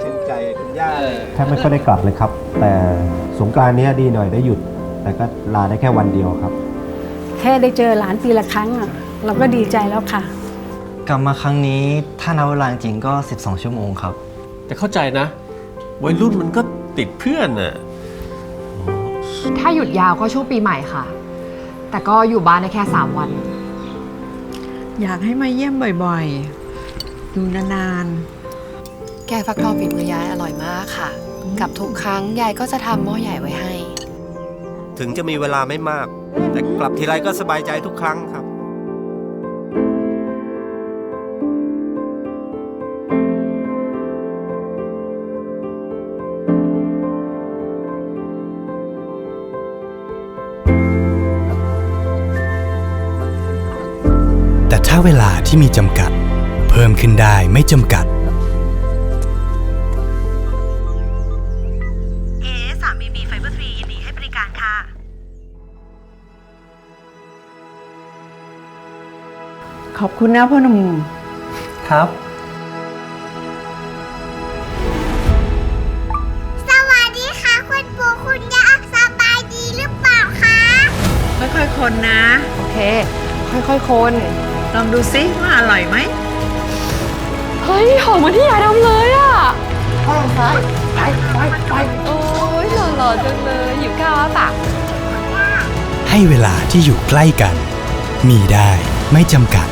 ชื่นใจคุณย่าเลยแทบไม่ค่อยได้กลับเลยครับ แต่สงกรานต์เนี้ยดีหน่อยได้หยุด แต่ก็ลาได้แค่วันเดียวครับ แค่ได้เจอหลานปีละครั้งอะเราก็ดีใจแล้วค่ะ กลับมาครั้งนี้ถ้านับเวลาจริงๆก็ 12 ชั่วโมงครับ แต่เข้าใจนะวัยรุ่นมันก็ติดเพื่อนน่ะถ้าหยุดยาวก็ช่วงปีใหม่ค่ะ แต่ก็อยู่บ้านได้แค่ 3 วัน อยากให้มาเยี่ยมบ่อยๆ ดูนานแกงฟักทองฝีมือยายอร่อยมากค่ะ กับทุกครั้งยายก็จะทำหม้อใหญ่ไว้ให้ ถึงจะมีเวลาไม่มาก แต่กลับทีไรก็สบายใจทุกครั้งครับ แต่ถ้าเวลาที่มีจำกัด เพิ่มขึ้นได้ไม่จำกัดเอสามบีบีไฟเบอร์ทรียินดีให้บริการค่ะๆขอบคุณนะพ่อหนุ่มครับ สวัสดีค่ะคุณปู่คุณย่าสบายดีหรือเปล่าคะ ค่อยๆคนนะ โอเค ค่อยๆคน ลองดูซิว่าอร่อยไหม เฮ้ยหอมเหมือนที่ยายทำเลยอะห้องซ้ายไปไปไปโอ้ยหล่อๆจังเลยอยู่ก้าวปะให้เวลาที่อยู่ใกล้กัน มีได้ไม่จำกัด